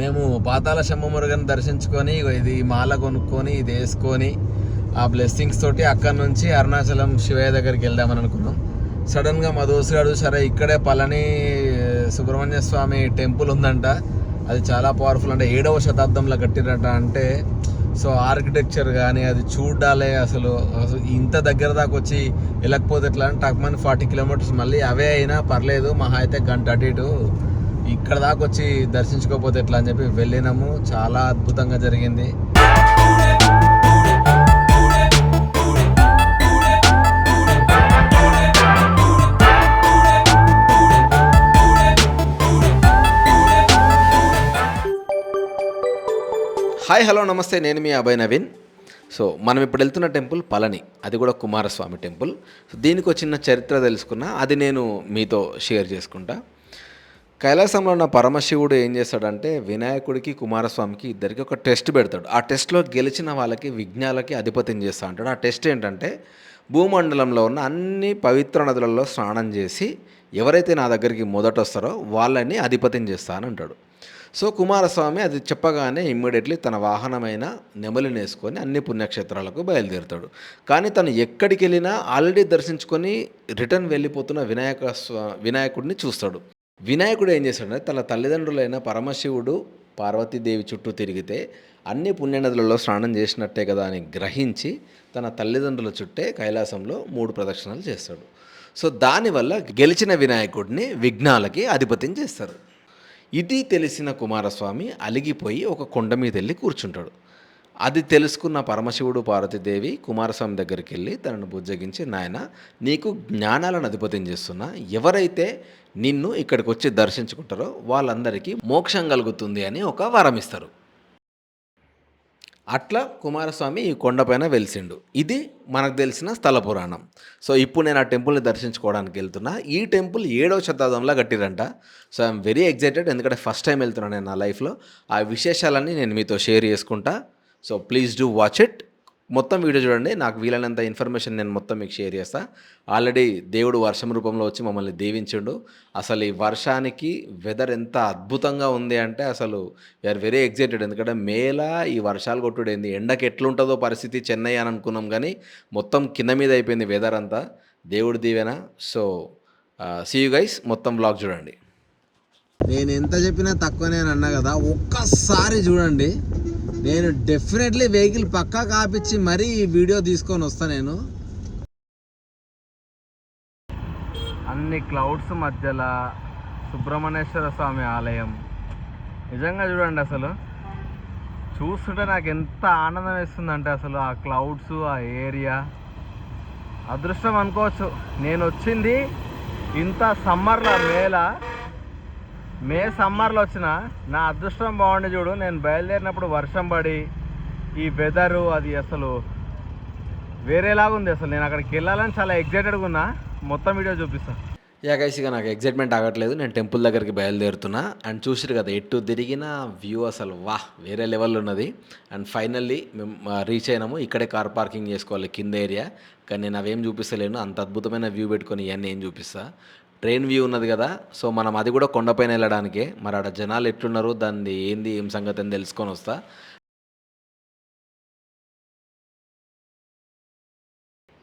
మేము పాతాల శమ్మమురుగని దర్శించుకొని ఇది మాల కొనుక్కొని ఇది వేసుకొని ఆ బ్లెస్సింగ్స్ తోటి అక్కడి నుంచి అరుణాచలం శివయ్య దగ్గరికి వెళ్దామని అనుకున్నాం. సడన్గా మా దోస్తుగాడు సరే ఇక్కడే పళని సుబ్రహ్మణ్య స్వామి టెంపుల్ ఉందంట. అది చాలా పవర్ఫుల్ అంటే ఏడవ శతాబ్దంలో కట్టిరట అంటే సో ఆర్కిటెక్చర్ కానీ అది చూడాలి అసలు. అసలు ఇంత దగ్గర దాకా వచ్చి వెళ్ళకపోతే ఎట్లా? అంటే టక్మన్ ఫార్టీ కిలోమీటర్స్ మళ్ళీ అవే అయినా పర్లేదు మహా అయితే గంట అటు ఇటు. ఇక్కడ దాకా వచ్చి దర్శించుకోకపోతే ఎట్లా అని చెప్పి వెళ్ళినాము. చాలా అద్భుతంగా జరిగింది. హాయ్ హలో నమస్తే. నేను మీ అభయ్ నవీన్. సో మనం ఇప్పుడు వెళ్తున్న టెంపుల్ పళని. అది కూడా కుమారస్వామి టెంపుల్. సో దీనికి వచ్చిన చిన్న చరిత్ర తెలుసుకున్నా. అది నేను మీతో షేర్ చేసుకుంటా. కైలాసంలో ఉన్న పరమశివుడు ఏం చేస్తాడంటే వినాయకుడికి కుమారస్వామికి ఇద్దరికి ఒక టెస్ట్ పెడతాడు. ఆ టెస్ట్లో గెలిచిన వాళ్ళకి విఘ్నాలకి అధిపతిని చేస్తా అంటాడు. ఆ టెస్ట్ ఏంటంటే భూమండలంలో ఉన్న అన్ని పవిత్ర నదులలో స్నానం చేసి ఎవరైతే నా దగ్గరికి మొదట వస్తారో వాళ్ళని అధిపత్యం చేస్తాను అంటాడు. సో కుమారస్వామి అది చెప్పగానే ఇమ్మీడియట్లీ తన వాహనమైన నెమలిని వేసుకొని అన్ని పుణ్యక్షేత్రాలకు బయలుదేరుతాడు. కానీ తను ఎక్కడికి వెళ్ళినా ఆల్రెడీ దర్శించుకొని రిటర్న్ వెళ్ళిపోతున్న వినాయక స్వా వినాయకుడిని చూస్తాడు. వినాయకుడు ఏం చేస్తాడంటే తన తల్లిదండ్రులైన పరమశివుడు పార్వతీదేవి చుట్టూ తిరిగితే అన్ని పుణ్యనదులలో స్నానం చేసినట్టే కదా అని గ్రహించి తన తల్లిదండ్రుల చుట్టే కైలాసంలో మూడు ప్రదక్షిణలు చేస్తాడు. సో దానివల్ల గెలిచిన వినాయకుడిని విఘ్నాలకి అధిపత్యం చేస్తారు. ఇది తెలిసిన కుమారస్వామి అలిగిపోయి ఒక కొండ మీద వెళ్ళి కూర్చుంటాడు. అది తెలుసుకున్న పరమశివుడు పార్వతీదేవి కుమారస్వామి దగ్గరికి వెళ్ళి తనను బుజ్జగించి నాయన నీకు జ్ఞానాలను అధిపత్యం చేస్తున్నా. ఎవరైతే నిన్ను ఇక్కడికి వచ్చి దర్శించుకుంటారో వాళ్ళందరికీ మోక్షం కలుగుతుంది అని ఒక వరం ఇస్తారు. అట్లా కుమారస్వామి ఈ కొండపైన వెలిసిండు. ఇది మనకు తెలిసిన స్థల పురాణం. సో ఇప్పుడు నేను ఆ టెంపుల్ని దర్శించుకోవడానికి వెళ్తున్నా. ఈ టెంపుల్ ఏడవ శతాబ్దంలో కట్టిరంట. సో ఐఎమ్ వెరీ ఎగ్జైటెడ్ ఎందుకంటే ఫస్ట్ టైం వెళ్తున్నాను నేను నా లైఫ్లో. ఆ విశేషాలన్నీ నేను మీతో షేర్ చేసుకుంటా. So please do watch it మొత్తం వీడియో చూడండి. నాకు వీలైనంత ఇన్ఫర్మేషన్ నేను మొత్తం మీకు షేర్ చేస్తాను ఆల్రెడీ దేవుడు వర్షం రూపంలో వచ్చి మమ్మల్ని దీవించిండు. అసలు ఈ వర్షానికి వెదర్ ఎంత అద్భుతంగా ఉంది అంటే అసలు వీఆర్ వెరీ ఎగ్జైటెడ్ ఎందుకంటే మేలా ఈ వర్షాలు కొట్టుడైంది. ఎండకి ఎట్లుంటుందో పరిస్థితి చెన్నై అని అనుకున్నాం కానీ మొత్తం కింద మీద అయిపోయింది వెదర్ అంతా. దేవుడు దీవెన. సో సీ యూ గైస్ మొత్తం బ్లాగ్ చూడండి. నేను ఎంత చెప్పినా తక్కువనే అన్నా కదా. ఒక్కసారి చూడండి. నేను డెఫినెట్లీ వెహికల్ పక్కా కాపిచ్చి మరీ ఈ వీడియో తీసుకొని వస్తా నేను. అన్ని క్లౌడ్స్ మధ్యలో సుబ్రహ్మణ్యేశ్వర స్వామి ఆలయం. నిజంగా చూడండి అసలు. చూస్తుంటే నాకు ఎంత ఆనందం వేస్తుందంటే అసలు ఆ క్లౌడ్స్ ఆ ఏరియా అదృష్టం అనుకోవచ్చు. నేను వచ్చింది ఇంత సమ్మర్లో మేళ. మే సమ్మర్లో వచ్చిన నా అదృష్టం బాగుండి చూడు. నేను బయలుదేరినప్పుడు వర్షం పడి ఈ వెదరు అది అసలు వేరేలాగా ఉంది అసలు. నేను అక్కడికి వెళ్ళాలని చాలా ఎగ్జైటెడ్గా ఉన్నా. మొత్తం వీడియో చూపిస్తాను యా ఇక నాకు ఎగ్జైట్మెంట్ ఆగట్లేదు. నేను టెంపుల్ దగ్గరికి బయలుదేరుతున్నా. అండ్ చూసారు కదా ఎటు తిరిగిన వ్యూ అసలు వా వేరే లెవెల్ ఉన్నది. అండ్ ఫైనల్లీ మేము రీచ్ అయినాము. ఇక్కడే కార్ పార్కింగ్ చేసుకోవాలి కింద ఏరియా కానీ నేను అవేం చూపిస్తలేను. అంత అద్భుతమైన వ్యూ పెట్టుకొని ఇవన్నీ ఏం చూపిస్తా. ట్రైన్ వ్యూ ఉన్నది కదా సో మనం అది కూడా కొండపైన వెళ్ళడానికే. మరి ఆడ జనాలు ఎట్లున్నారు దాన్ని ఏంది ఏం సంగతి అని తెలుసుకొని వస్తా.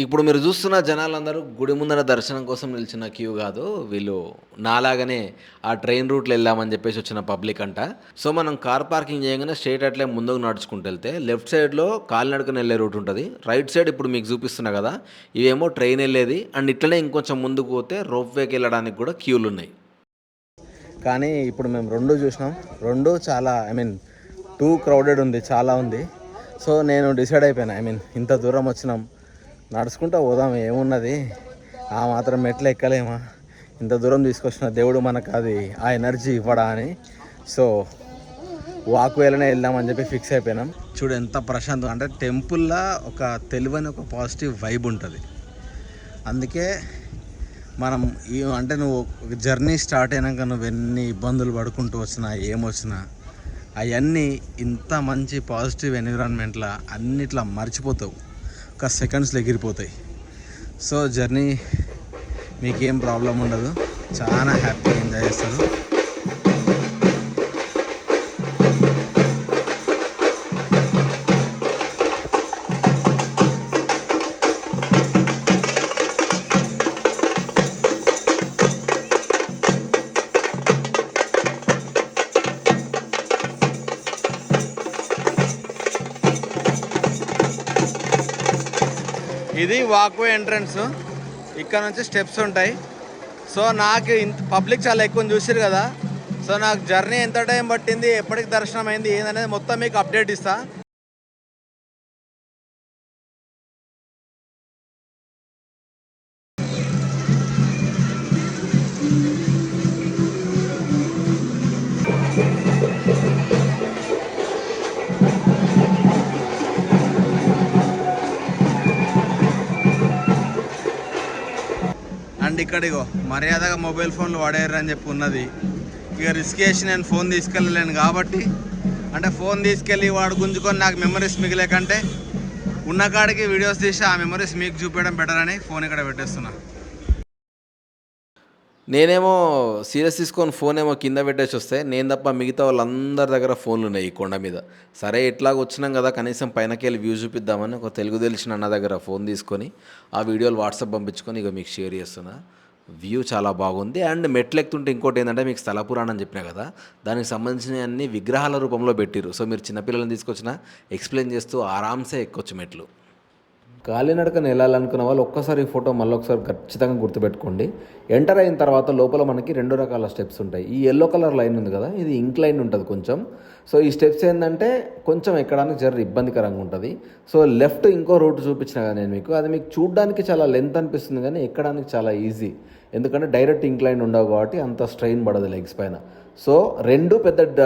ఇప్పుడు మీరు చూస్తున్న జనాలందరూ గుడి ముందర దర్శనం కోసం నిలిచిన క్యూ కాదు. వీళ్ళు నాలాగనే ఆ ట్రైన్ రూట్లో వెళ్ళామని చెప్పేసి వచ్చిన పబ్లిక్ అంట. సో మనం కార్ పార్కింగ్ చేయగానే స్ట్రేట్ అట్లే ముందుకు నడుచుకుంటూ వెళ్తే లెఫ్ట్ సైడ్లో కాలినడకన వెళ్ళే రూట్ ఉంటుంది. రైట్ సైడ్ ఇప్పుడు మీకు చూపిస్తున్నా కదా ఇవేమో ట్రైన్ వెళ్ళేది. అండ్ ఇట్లనే ఇంకొంచెం ముందుకు పోతే రోప్వేకి వెళ్ళడానికి కూడా క్యూలు ఉన్నాయి. కానీ ఇప్పుడు మేము రెండు చూసినాం. రెండు చాలా ఐ మీన్ టూ క్రౌడెడ్ ఉంది చాలా ఉంది. సో నేను డిసైడ్ అయిపోయాను ఐ మీన్ ఇంత దూరం వచ్చినాం. నడుచుకుంటూ పోదాం ఏమున్నది? ఆ మాత్రం మెట్లు ఎక్కలేమా? ఇంత దూరం తీసుకొచ్చిన దేవుడు మనకు అది ఆ ఎనర్జీ ఇవ్వడా అని. సో వాక్ వేలనే వెళ్దామని చెప్పి ఫిక్స్ అయిపోయినాం. చూడు ఎంత ప్రశాంతం అంటే టెంపుల్లో ఒక తెలివని ఒక పాజిటివ్ వైబ్ ఉంటుంది. అందుకే మనం ఈ అంటే నువ్వు జర్నీ స్టార్ట్ అయినాక నువ్వు ఎన్ని ఇబ్బందులు పడుకుంటూ వచ్చినా ఏమొచ్చినా అవన్నీ ఇంత మంచి పాజిటివ్ ఎన్విరాన్మెంట్లో అన్నిట్లా మర్చిపోతావు. ఒక్క సెకండ్స్లో ఎగిరిపోతాయి సో జర్నీ మీకేం ప్రాబ్లం ఉండదు. చాలా హ్యాపీగా ఎంజాయ్ చేస్తారు. ఇది వాక్వే ఎంట్రన్స్ ఇక్కడ నుంచి స్టెప్స్ ఉంటాయి. సో నాకు ఇంత పబ్లిక్ చాలా ఎక్కువ చూసారు కదా. సో నాకు జర్నీ ఎంత టైం పట్టింది ఎప్పటికి దర్శనం అయింది ఏందనేది మొత్తం మీకు అప్డేట్ ఇస్తా. ఇక్కడిగో ఇక్కడ ఇగో మర్యాదగా మొబైల్ ఫోన్లు వాడేయరు అని చెప్పి ఉన్నది. ఇక రిస్క్ చేసి నేను ఫోన్ తీసుకెళ్ళలేను కాబట్టి అంటే ఫోన్ తీసుకెళ్ళి వాడు గుంజుకొని నాకు మెమరీస్ మిగిలే కంటే ఉన్న కాడికి వీడియోస్ తీసి ఆ మెమరీస్ మీకు చూపించడం బెటర్ అని ఫోన్ ఇక్కడ పెట్టేస్తున్నా. నేనేమో సీరియస్ తీసుకొని ఫోన్ ఏమో కింద పెట్టేసి వస్తే నేను తప్ప మిగతా వాళ్ళందరి దగ్గర ఫోన్లు ఉన్నాయి ఈ కొండ మీద. సరే ఇట్లాగ వచ్చినాం కదా కనీసం పైనకి వెళ్ళి వ్యూ చూపిద్దామని ఒక తెలుగు తెలిసిన అన్న దగ్గర ఫోన్ తీసుకొని ఆ వీడియోలు వాట్సాప్ పంపించుకొని ఇక మీకు షేర్ చేస్తున్నా. వ్యూ చాలా బాగుంది. అండ్ మెట్లు ఎక్కుతుంటే ఇంకోటి ఏంటంటే మీకు స్థల పురాణం చెప్పినా కదా దానికి సంబంధించిన అన్ని విగ్రహాల రూపంలో పెట్టిరు సో మీరు చిన్నపిల్లలను తీసుకొచ్చిన ఎక్స్ప్లెయిన్ చేస్తూ ఆరామ్సే ఎక్కొచ్చు మెట్లు. కాలినడకను వెళ్ళాలనుకున్న వాళ్ళు ఒక్కసారి ఈ ఫోటో మళ్ళీ ఒకసారి ఖచ్చితంగా గుర్తుపెట్టుకోండి. ఎంటర్ అయిన తర్వాత లోపల మనకి రెండు రకాల స్టెప్స్ ఉంటాయి. ఈ ఎల్లో కలర్ లైన్ ఉంది కదా ఇది ఇంక్ లైన్ ఉంటుంది కొంచెం. సో ఈ స్టెప్స్ ఏంటంటే కొంచెం ఎక్కడానికి జర ఇబ్బందికరంగా ఉంటుంది. సో లెఫ్ట్ ఇంకో రూట్ చూపించిన కదా నేను మీకు. అది మీకు చూడడానికి చాలా లెంత్ అనిపిస్తుంది కానీ ఎక్కడానికి చాలా ఈజీ. ఎందుకంటే డైరెక్ట్ ఇంక్లైన్ ఉండవు కాబట్టి అంత స్ట్రెయిన్ పడదు లెగ్స్ పైన. సో రెండు పెద్ద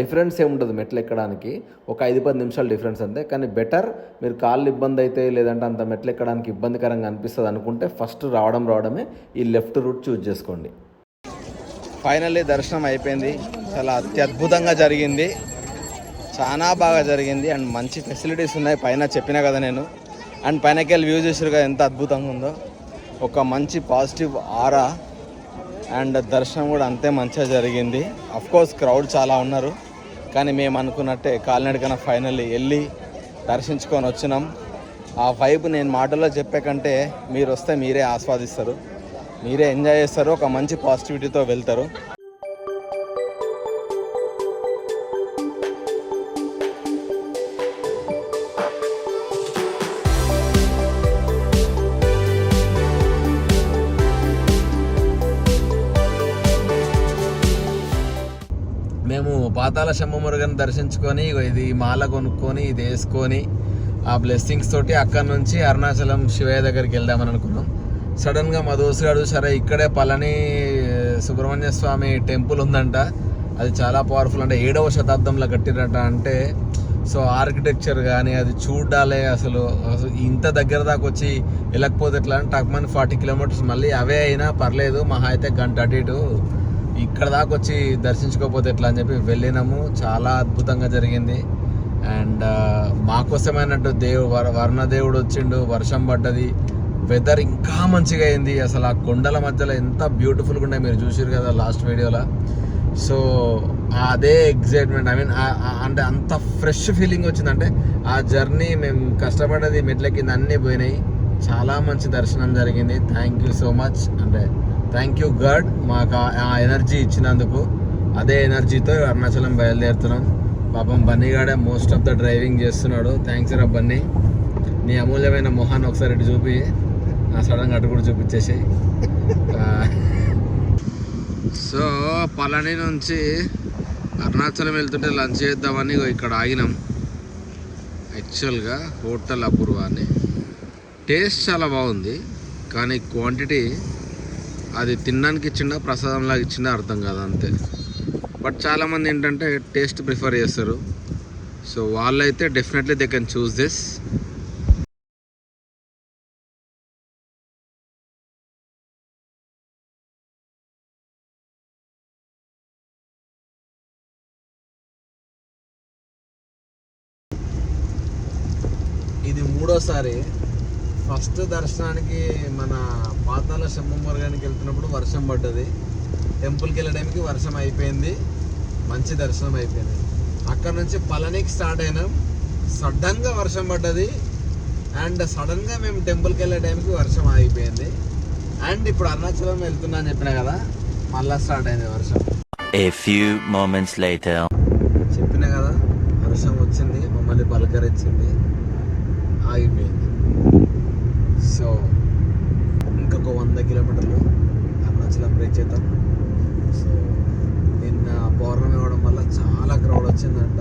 డిఫరెన్స్ ఏముంటుంది మెట్లు ఎక్కడానికి. ఒక ఐదు పది నిమిషాలు డిఫరెన్స్ అంతే. కానీ బెటర్ మీరు కాళ్ళు ఇబ్బంది అయితే లేదంటే అంత మెట్లు ఎక్కడానికి ఇబ్బందికరంగా అనిపిస్తుంది అనుకుంటే ఫస్ట్ రావడం రావడమే ఈ లెఫ్ట్ రూట్ చూజ్ చేసుకోండి. ఫైనల్లీ దర్శనం అయిపోయింది. చాలా అత్యద్భుతంగా జరిగింది. చాలా బాగా జరిగింది. అండ్ మంచి ఫెసిలిటీస్ ఉన్నాయి. పైన చెప్పినా కదా నేను. అండ్ పైనకి వెళ్ళి వ్యూ చూసారు కదా ఎంత అద్భుతంగా ఉందో. ఒక మంచి పాజిటివ్ ఆరా అండ్ దర్శనం కూడా అంతే మంచిగా జరిగింది. అఫ్ కోర్స్ క్రౌడ్ చాలా ఉన్నారు. కానీ మేము అనుకున్నట్టే కాలినడకన ఫైనల్లీ వెళ్ళి దర్శించుకొని వచ్చినాం. ఆ వైబ్ నేను మాటల్లో చెప్పే కంటే మీరు వస్తే మీరే ఆస్వాదిస్తారు. మీరే ఎంజాయ్ చేస్తారు. ఒక మంచి పాజిటివిటీతో వెళ్తారు. పాతాల శమ్మమురుగని దర్శించుకొని ఇది మాల కొనుక్కొని ఇది వేసుకొని ఆ బ్లెస్సింగ్స్ తోటి అక్కడ నుంచి అరుణాచలం శివయ్య దగ్గరికి వెళ్దామని అనుకున్నాం. సడన్గా మా దోస్తుగాడు సరే ఇక్కడే పళని సుబ్రహ్మణ్య స్వామి టెంపుల్ ఉందంట. అది చాలా పవర్ఫుల్ అంటే ఏడవ శతాబ్దంలో కట్టిరట అంటే సో ఆర్కిటెక్చర్ కానీ అది చూడాలి అసలు. అసలు ఇంత దగ్గర దాకా వచ్చి వెళ్ళకపోతే ఎట్లా? అంటే టక్మన్ ఫార్టీ కిలోమీటర్స్ మళ్ళీ అవే అయినా పర్లేదు మహా అయితే గంట అటు ఇటు. ఇక్కడ దాకా వచ్చి దర్శించుకోకపోతే ఎట్లా అని చెప్పి వెళ్ళినాము. చాలా అద్భుతంగా జరిగింది. అండ్ మాకోసమైనట్టు దేవు వర్ణదేవుడు వచ్చిండు వర్షం పడ్డది. వెదర్ ఇంకా మంచిగా అయింది. అసలు ఆ కొండల మధ్యలో ఎంత బ్యూటిఫుల్గా ఉన్నాయి మీరు చూసారు కదా లాస్ట్ వీడియోలో సో అదే ఎగ్జైట్మెంట్ ఐ మీన్ అంటే అంత ఫ్రెష్ ఫీలింగ్ వచ్చిందంటే ఆ జర్నీ మేము కష్టపడ్డది మెట్ల కింద అన్నీ పోయినాయి. చాలా మంచి దర్శనం జరిగింది. థ్యాంక్ యూ సో మచ్ అంటే థ్యాంక్ యూ గాడ్ మాకు ఆ- ఎనర్జీ ఇచ్చినందుకు. అదే ఎనర్జీతో అరుణాచలం బయలుదేరుతున్నాం. పాపం బన్నీగాడే మోస్ట్ ఆఫ్ ద డ్రైవింగ్ చేస్తున్నాడు. థ్యాంక్స్ రా బన్నీ. నీ అమూల్యమైన మొహాన్ని ఒకసారి ఇటు చూపి. నా సడన్గా అటు కూడా చూపించేసి సో పళని నుంచి అరుణాచలం వెళ్తుంటే లంచ్ చేద్దామని ఇక్కడ ఆగినాం. యాక్చువల్గా హోటల్ అపూర్వ అని టేస్ట్ చాలా బాగుంది. కానీ క్వాంటిటీ అది తినడానికి ఇచ్చిండా ప్రసాదంలాగా ఇచ్చిండా అర్థం కాదు అంతే. బట్ చాలామంది ఏంటంటే టేస్ట్ ప్రిఫర్ చేస్తారు. సో వాళ్ళైతే definitely they can choose this. ఇది మూడోసారి ఫస్ట్ దర్శనానికి మన పాతాల శంభమర్గానికి వెళ్తున్నప్పుడు వర్షం పడ్డది. టెంపుల్కి వెళ్ళడానికి వర్షం అయిపోయింది. మంచి దర్శనం అయిపోయింది. అక్కడ నుంచి పళనికి స్టార్ట్ అయినాం. సడన్గా వర్షం పడ్డది. అండ్ సడన్గా మేము టెంపుల్కి వెళ్ళే టైంకి వర్షం ఆగిపోయింది. అండ్ ఇప్పుడు అరుణాచలం వెళ్తున్నా అని చెప్పిన కదా మళ్ళా స్టార్ట్ అయింది వర్షం. A few moments later. చెప్పిన కదా వర్షం వచ్చింది మమ్మల్ని పలకరించింది ఆగిపోయింది. సో ఇంకొక వంద కిలోమీటర్లు అరుణాచలం బ్రేక్ చేద్దాం. సో నిన్న పౌర్ణమి అవ్వడం వల్ల చాలా క్రౌడ్ వచ్చిందంట.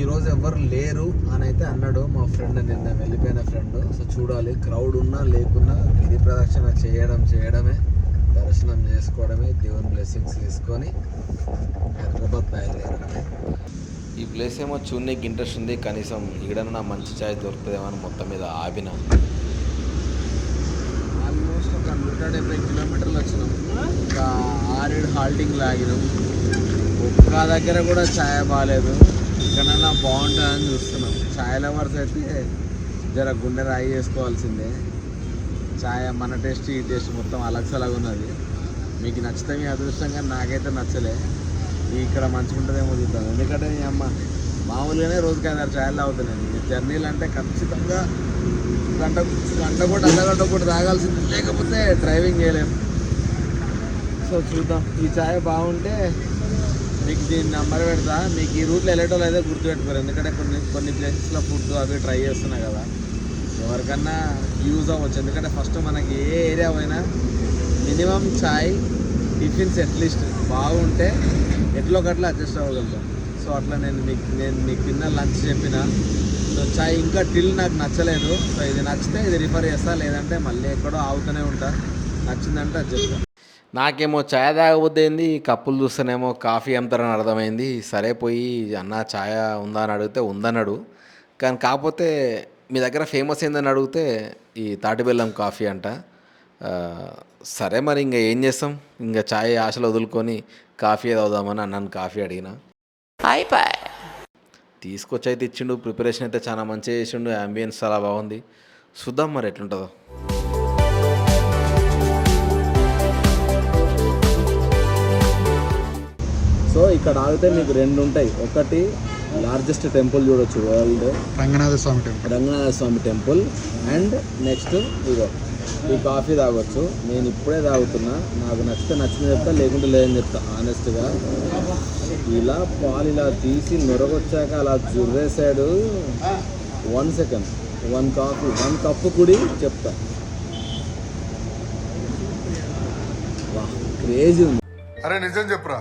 ఈరోజు ఎవ్వరు లేరు అని అయితే అన్నాడు మా ఫ్రెండ్ నిన్న వెళ్ళిపోయిన ఫ్రెండ్ సో చూడాలి క్రౌడ్ ఉన్నా లేకున్నా గిరి ప్రదక్షిణ చేయడం చేయడమే దర్శనం చేసుకోవడమే దేవుని బ్లెస్సింగ్స్ తీసుకొని హైదరాబాద్ బయలుదేరడమే. ఈ ప్లేస్ ఏమో చూడడానికి ఇంట్రెస్ట్ ఉంది కనీసం ఈడన మంచి ఛాయ్ దొరుకుతుందేమో అని మొత్తం మీద ఆపిన ఆల్మోస్ట్ ఒక నూట డెబ్బై కిలోమీటర్లు వచ్చినాం. ఒక ఆరేడు హాల్టింగ్ లాగినాం ఒక్క దగ్గర కూడా ఛాయ్ బాగాలేదు ఇక్కడన్నా బాగుంటుందని చూస్తున్నాం. ఛాయ్ లవర్స్ అయితే జర గుండె రాయి చేసుకోవాల్సిందే. ఛాయ్ మన టేస్ట్ ఈ టేస్ట్ మొత్తం అలగ్సలాగా ఉన్నది మీకు నచ్చితే మీ అదృష్టంగా నాకైతే నచ్చలే. ఇక్కడ మంచిగా ఉంటుందేమో చూద్దాం. ఎందుకంటే నీ అమ్మ మామూలుగానే రోజుకి ఐదారు ఛాయలు తాగుతున్నాను జర్నీలు అంటే ఖచ్చితంగా గంట గంట కూడా అర్ధగంట కూడా తాగాల్సింది. లేకపోతే డ్రైవింగ్ చేయలేము. సో చూద్దాం. ఈ ఛాయ్ బాగుంటే మీకు దీని నెంబర్ పెడతా. మీకు ఈ రూట్లో వెళ్ళేటోళ్ళు అయితే గుర్తుపెట్టుకోరు. ఎందుకంటే కొన్ని కొన్ని ప్లేసెస్లో ఫుడ్ అవి ట్రై చేస్తున్నా కదా. ఎవరికన్నా యూజ్ అవ్వచ్చు. ఎందుకంటే ఫస్ట్ మనకి ఏ ఏరియా పోయినా మినిమం ఛాయ్ టిఫిన్స్ అట్లీస్ట్ బాగుంటే ఎట్లో ఒకట్లా అడ్జస్ట్ అవ్వగలుగుతాం. సో అట్లా నేను మీకు నేను మీకు తిన్న లంచ్ చెప్పిన. సో చాయ్ ఇంకా టిల్ నాకు నచ్చలేదు. సో ఇది నచ్చితే ఇది రిఫర్ చేస్తా. లేదంటే మళ్ళీ ఎక్కడో ఆగుతూనే ఉంటా. నచ్చిందంటే అది చెప్తా. నాకేమో ఛాయ్ తాగబోద్ది ఏంది ఈ కప్పులు చూస్తేనేమో కాఫీ అమ్ముతారని అర్థమైంది. సరే పోయి అన్న ఛాయ్ ఉందా అని అడిగితే ఉందన్నాడు. కానీ కాకపోతే మీ దగ్గర ఫేమస్ ఏందని అడిగితే ఈ తాటిబెల్లం కాఫీ అంట. సరే మరి ఇంకా ఏం చేస్తాం? ఇంకా ఛాయ్ ఆశలు వదులుకొని కాఫీ తాగుదామని అన్నాను కాఫీ అడిగిన. తీసుకొచ్చి అయితే ఇచ్చిండు ప్రిపరేషన్ అయితే చాలా మంచిగా చేసిండు అంబియన్స్ చాలా బాగుంది. చూద్దాం మరి ఎట్లుంటుందో. సో ఇక్కడ ఆగితే మీకు రెండు ఉంటాయి. ఒకటి లార్జెస్ట్ టెంపుల్ చూడొచ్చు world Ranganatha Swamy temple Ranganatha Swamy temple and next ఇగో ఈ కాఫీ తాగొచ్చు. నేను ఇప్పుడే తాగుతున్నా. నాకు నచ్చితే నచ్చింది చెప్తా లేకుంటే లేదని చెప్తా ఆనెస్ట్గా ఇలా పాలు ఇలా తీసి నొరగొచ్చాక అలా జుర్రేసాడు one second one coffee one cup కుడి చెప్తా. క్రేజీ ఉంది. అరే నిజం చెప్పురా.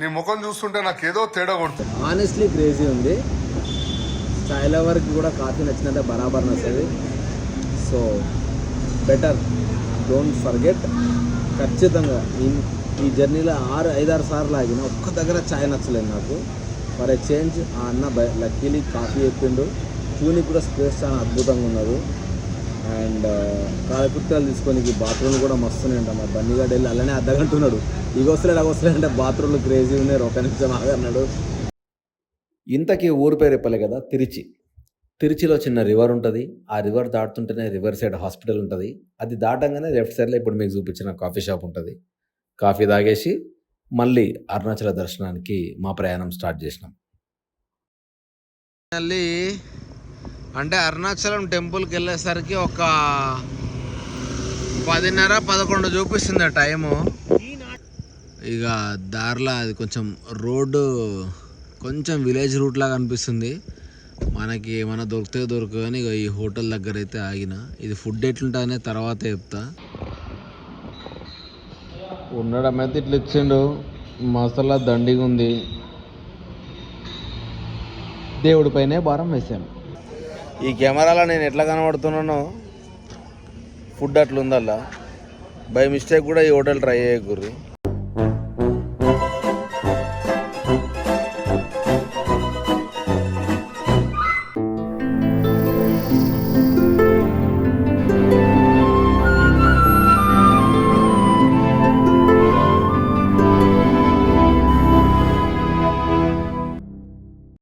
నీ ముఖం చూస్తుంటే నాకేదో తేడా కొడుతుంది. ఆనెస్ట్లీ క్రేజీ ఉంది. చాయ్ లవర్కి కూడా కాఫీ నచ్చిందంటే బరాబర్ నచ్చేది. సో బెటర్ డోంట్ ఫర్గెట్ ఖచ్చితంగా ఈ ఈ జర్నీలో ఆరు ఐదారు సార్లు ఆగిన ఒక్క దగ్గర ఛాయ్ నచ్చలేదు నాకు. ఫర్ చేంజ్ ఆ అన్న బై లక్కీలీ కాఫీ చెప్పిండు చూనికి కూడా స్పేస్ చాలా అద్భుతంగా ఉన్నది. అండ్ కాలకృత్యాలు తీసుకొని బాత్రూమ్ కూడా మస్తున్నాయి అంట మా బన్నీగాడు వెళ్ళి అలానే అర్ధగంట ఉన్నాడు ఇక వస్తలేడు అంటే బాత్రూమ్లు క్రేజీ ఉన్నాయి. ఒక నిమిషం ఆగన్నాడు. ఇంతకీ ఊరు పేరు చెప్పలే కదా? తిరిచి. తిరుచిలో చిన్న రివర్ ఉంటుంది. ఆ రివర్ దాటుతుంటేనే రివర్ సైడ్ హాస్పిటల్ ఉంటుంది. అది దాటంగానే లెఫ్ట్ సైడ్లో ఇప్పుడు మీకు చూపించిన కాఫీ షాప్ ఉంటుంది. కాఫీ తాగేసి మళ్ళీ అరుణాచల దర్శనానికి మా ప్రయాణం స్టార్ట్ చేసినాం. మళ్ళీ అంటే అరుణాచలం టెంపుల్కి వెళ్ళేసరికి ఒక పదిన్నర పదకొండు చూపిస్తుంది ఆ టైము ఇక దారిలో అది కొంచెం రోడ్డు కొంచెం విలేజ్ రూట్ లాగా అనిపిస్తుంది. మనకి ఏమైనా దొరికితే దొరకదు కానీ ఇక ఈ హోటల్ దగ్గర అయితే ఆగిన. ఇది ఫుడ్ ఎట్లుంటుందనే తర్వాత చెప్తా. ఉండడం అయితే ఇట్లా ఇచ్చిండు. మసాలా దండిగా ఉంది దేవుడి పైనే భారం వేసాం ఈ కెమెరాలో నేను ఎట్లా కనబడుతున్నానో ఫుడ్ అట్లుందల్లా. బై మిస్టేక్ కూడా ఈ హోటల్ ట్రై చేయకూర్రి.